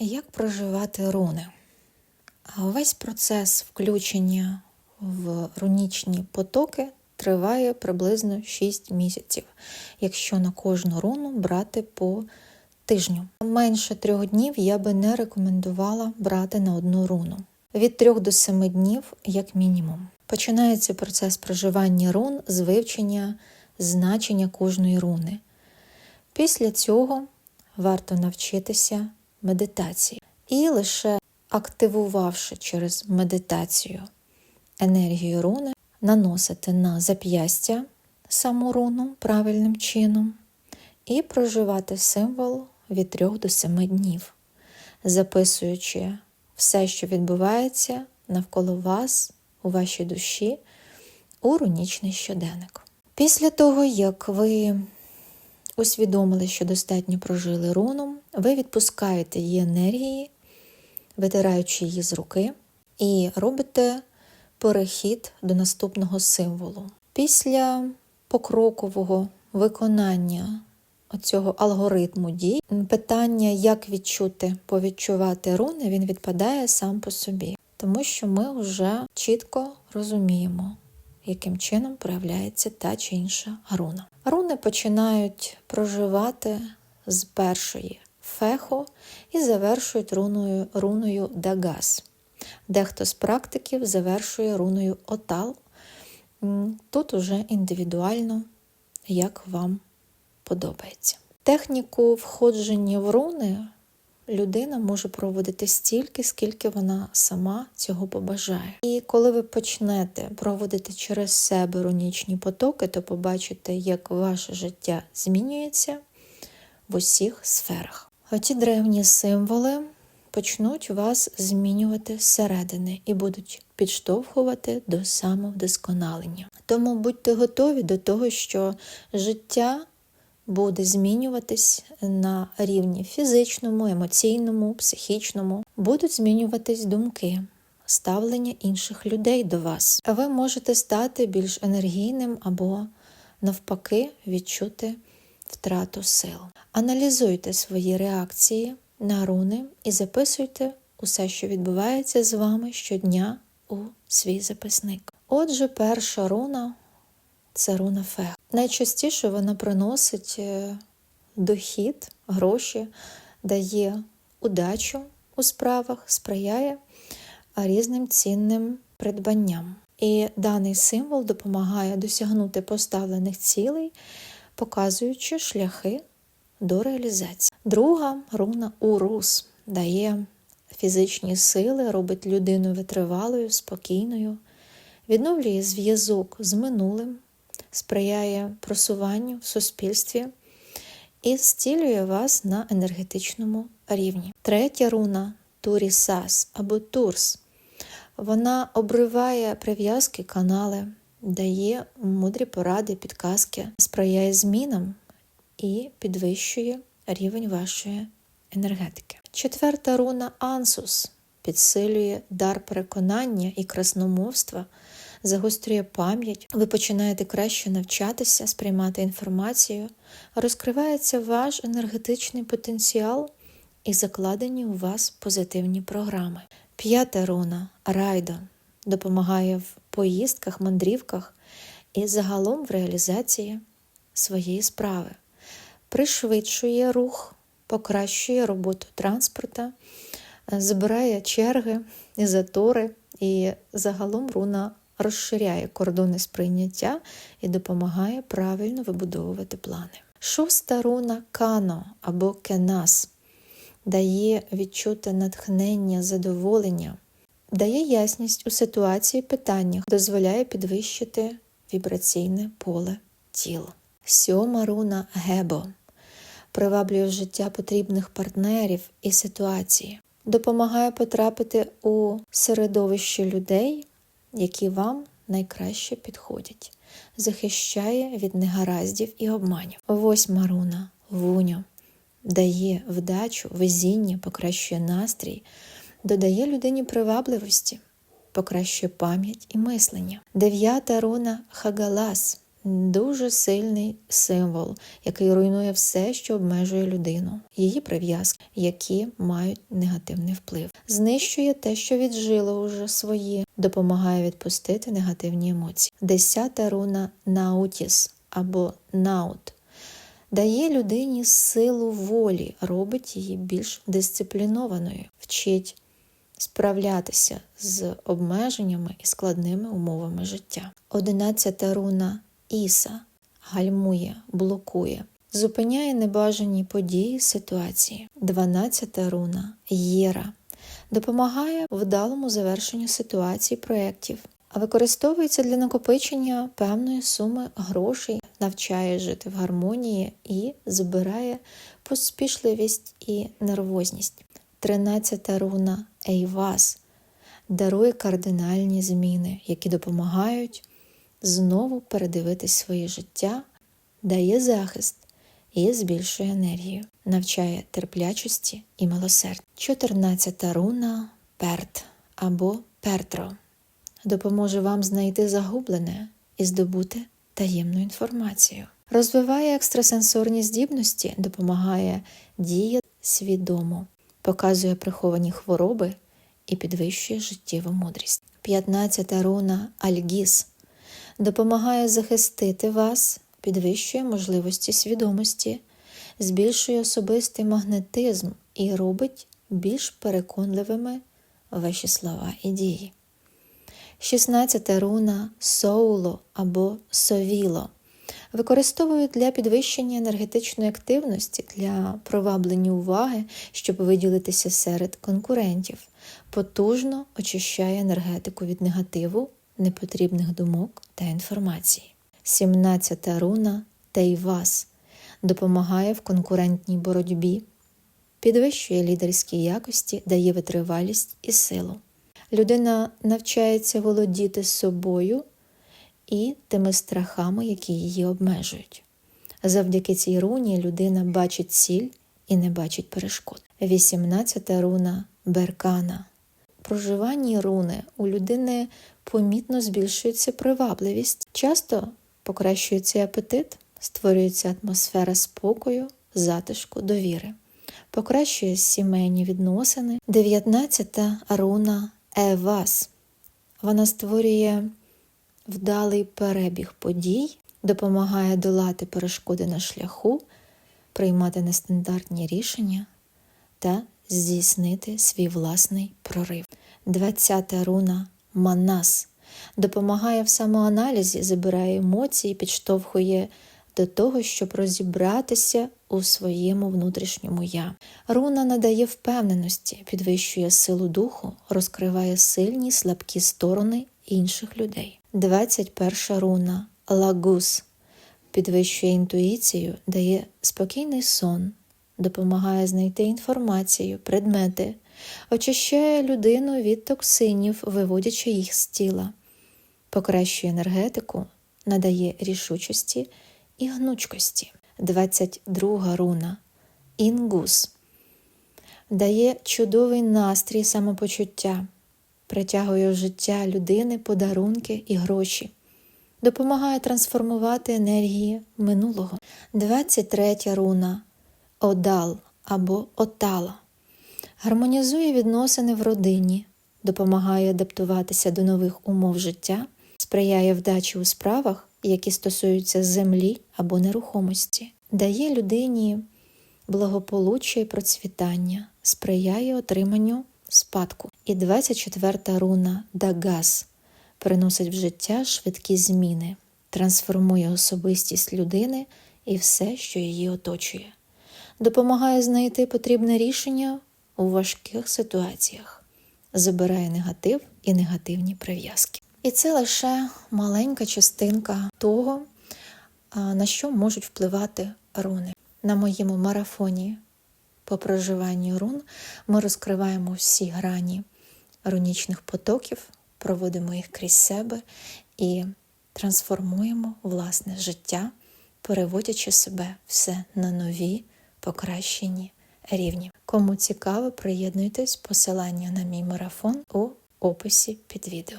Як проживати руни? Весь процес включення в рунічні потоки триває приблизно 6 місяців, якщо на кожну руну брати по тижню. Менше трьох днів я би не рекомендувала брати на одну руну. Від 3 до 7 днів, як мінімум. Починається процес проживання рун з вивчення значення кожної руни. Після цього варто навчитися медитації. І лише активувавши через медитацію енергію руни, наносити на зап'ястя саму руну правильним чином і проживати символ від 3 до 7 днів, записуючи все, що відбувається навколо вас, у вашій душі, у рунічний щоденник. Після того, як ви усвідомили, що достатньо прожили руну, ви відпускаєте її енергії, витираючи її з руки, і робите перехід до наступного символу. Після покрокового виконання цього алгоритму дій, питання, як відчути, повідчувати руни, він відпадає сам по собі, тому що ми вже чітко розуміємо, яким чином проявляється та чи інша руна. Руни починають проживати з першої фехо і завершують руною, руною Дагас. Дехто з практиків завершує руною Отал. Тут уже індивідуально, як вам подобається. Техніку входження в руни людина може проводити стільки, скільки вона сама цього побажає. І коли ви почнете проводити через себе рунічні потоки, то побачите, як ваше життя змінюється в усіх сферах. Оті древні символи почнуть вас змінювати зсередини і будуть підштовхувати до самовдосконалення. Тому будьте готові до того, що життя буде змінюватись на рівні фізичному, емоційному, психічному, будуть змінюватись думки, ставлення інших людей до вас. Ви можете стати більш енергійним або, навпаки, відчути втрату сил. Аналізуйте свої реакції на руни і записуйте усе, що відбувається з вами щодня у свій записник. Отже, перша руна це руна фех. Найчастіше вона приносить е, дохід, гроші, дає удачу у справах, сприяє різним цінним придбанням. І даний символ допомагає досягнути поставлених цілей, показуючи шляхи до реалізації. Друга руна урус дає фізичні сили, робить людину витривалою, спокійною, відновлює зв'язок з минулим, сприяє просуванню в суспільстві і зцілює вас на енергетичному рівні. Третя руна турісас або турс. Вона обриває прив'язки, канали, дає мудрі поради, підказки, сприяє змінам і підвищує рівень вашої енергетики. Четверта руна ансус підсилює дар переконання і красномовства, загострює пам'ять, ви починаєте краще навчатися, сприймати інформацію, розкривається ваш енергетичний потенціал і закладені у вас позитивні програми. П'ята руна райдо. Допомагає в поїздках, мандрівках і загалом в реалізації своєї справи, пришвидшує рух, покращує роботу транспорта, збирає черги затори, і загалом руна розширяє кордони сприйняття і допомагає правильно вибудовувати плани. Шоста руна кано або кенас. Дає відчути натхнення, задоволення, дає ясність у ситуації питаннях, дозволяє підвищити вібраційне поле тіла. Сьома руна гебо. Приваблює в життя потрібних партнерів і ситуації, допомагає потрапити у середовище людей, які вам найкраще підходять, захищає від негараздів і обманів. Восьма руна вуньо дає вдачу, везіння, покращує настрій, додає людині привабливості, покращує пам'ять і мислення. Дев'ята руна хагалас дуже сильний символ, який руйнує все, що обмежує людину, її прив'язки, які мають негативний вплив, знищує те, що віджило уже свої, допомагає відпустити негативні емоції. Десята руна наутіс або наут. Дає людині силу волі, робить її більш дисциплінованою, вчить справлятися з обмеженнями і складними умовами життя. Одинадцята руна Іса гальмує, блокує, зупиняє небажані події, ситуації. Дванадцята руна Єра допомагає вдалому завершенню ситуацій, проєктів, а використовується для накопичення певної суми грошей, навчає жити в гармонії і збирає поспішливість і нервозність. Тринадцята руна Ейвас дарує кардинальні зміни, які допомагають знову передивитись своє життя, дає захист і збільшує енергію, навчає терплячості і милосердя. Чотирнадцята руна Перт або Пертро допоможе вам знайти загублене і здобути таємну інформацію. Розвиває екстрасенсорні здібності, допомагає діяти свідомо, показує приховані хвороби і підвищує життєву мудрість. 15 руна Альгіс допомагає захистити вас, підвищує можливості свідомості, збільшує особистий магнетизм і робить більш переконливими ваші слова і дії. 16 руна соуло або совіло використовують для підвищення енергетичної активності, для проваблення уваги, щоб виділитися серед конкурентів, потужно очищає енергетику від негативу, непотрібних думок та інформації. 17 руна Тейвас допомагає в конкурентній боротьбі, підвищує лідерські якості, дає витривалість і силу. Людина навчається володіти собою і тими страхами, які її обмежують. Завдяки цій руні людина бачить ціль і не бачить перешкод. 18 руна Беркана. Проживанні руни у людини помітно збільшується привабливість, часто покращується апетит, створюється атмосфера спокою, затишку, довіри, покращує сімейні відносини. 19-та руна Евас. Вона створює вдалий перебіг подій, допомагає долати перешкоди на шляху, приймати нестандартні рішення та здійснити свій власний прорив. 20 руна Манас допомагає в самоаналізі, забирає емоції, підштовхує до того, щоб розібратися у своєму внутрішньому я. Руна надає впевненості, підвищує силу духу, розкриває сильні слабкі сторони інших людей. 21 руна Лагус підвищує інтуїцію, дає спокійний сон, допомагає знайти інформацію, предмети, очищає людину від токсинів, виводячи їх з тіла, покращує енергетику, надає рішучості і гнучкості. 22 руна. Інгус. Дає чудовий настрій самопочуття, притягує в життя людини подарунки і гроші, допомагає трансформувати енергії минулого. 23 руна. Одал або Отала гармонізує відносини в родині, допомагає адаптуватися до нових умов життя, сприяє вдачі у справах, які стосуються землі або нерухомості, дає людині благополуччя і процвітання, сприяє отриманню спадку. І 24 руна Дагас приносить в життя швидкі зміни, трансформує особистість людини і все, що її оточує, допомагає знайти потрібне рішення у важких ситуаціях, забирає негатив і негативні прив'язки. І це лише маленька частинка того, на що можуть впливати руни. На моєму марафоні по проживанню рун ми розкриваємо всі грані рунічних потоків, проводимо їх крізь себе і трансформуємо власне життя, переводячи себе все на нові покращені рівні. Кому цікаво, приєднуйтесь, посилання на мій марафон у описі під відео.